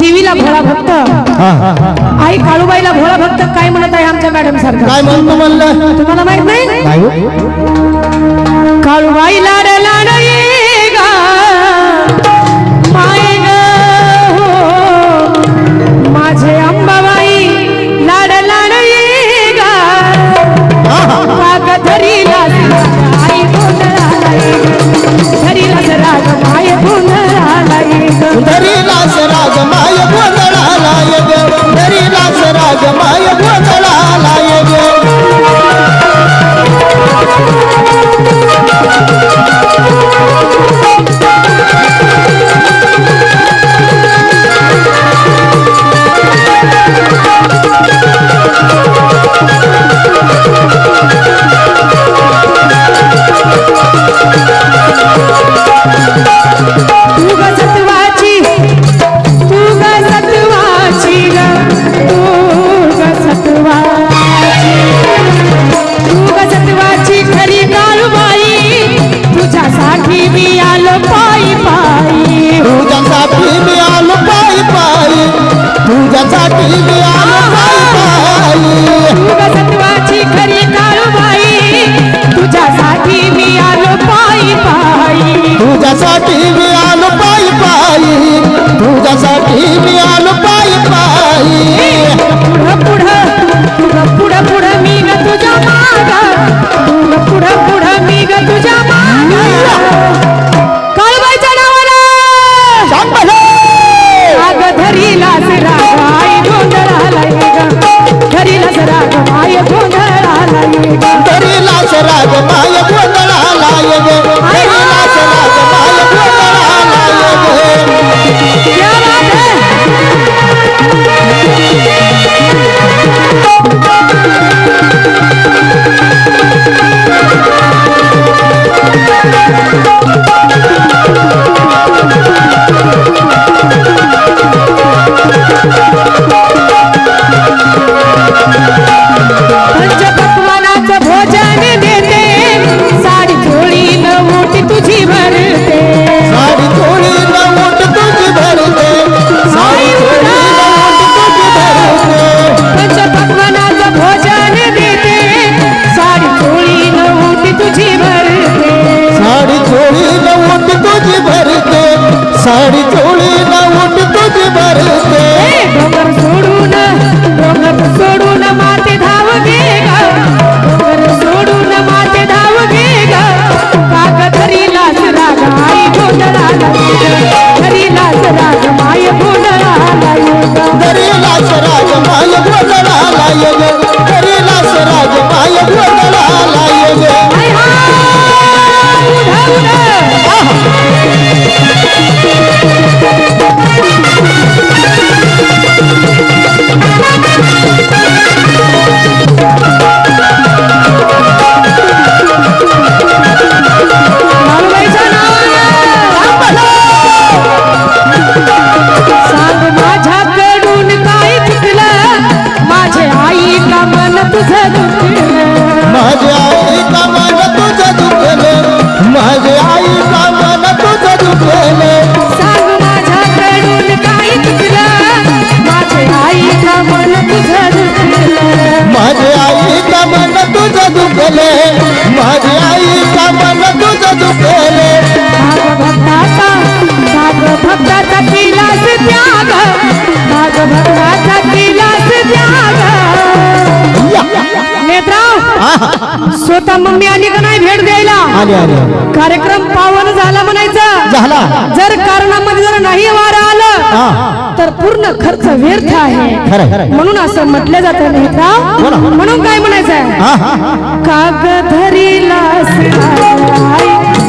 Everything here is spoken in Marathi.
देवीला भोळा भक्त. आई काळूबाईला भोळा भक्त काय म्हणत आहे आमच्या मॅडम सारखं? काय म्हणतो म्हणलं? तुम्हाला माहीत नाही? काळूबाईला रडला नाही हो. Oh! sari माझ्या आईचा मन तुझं दुखल माझ्या आईचा मन तुझं दुखल सांग माझ्याकडून काय दुखलं माझ्या आईचा मन तुझं भक्ताचा भक्ताचा त्याग. स्वतः मम्मी आली का नाही भेट द्यायला? कार्यक्रम पावन झाला म्हणायचा. झाला. जर कारणामध्ये जर नाही वार आलं तर पूर्ण खर्च व्यर्थ आहे. खरं म्हणून असं म्हटलं जात नाही का? म्हणून काय म्हणायचं? आहे का लास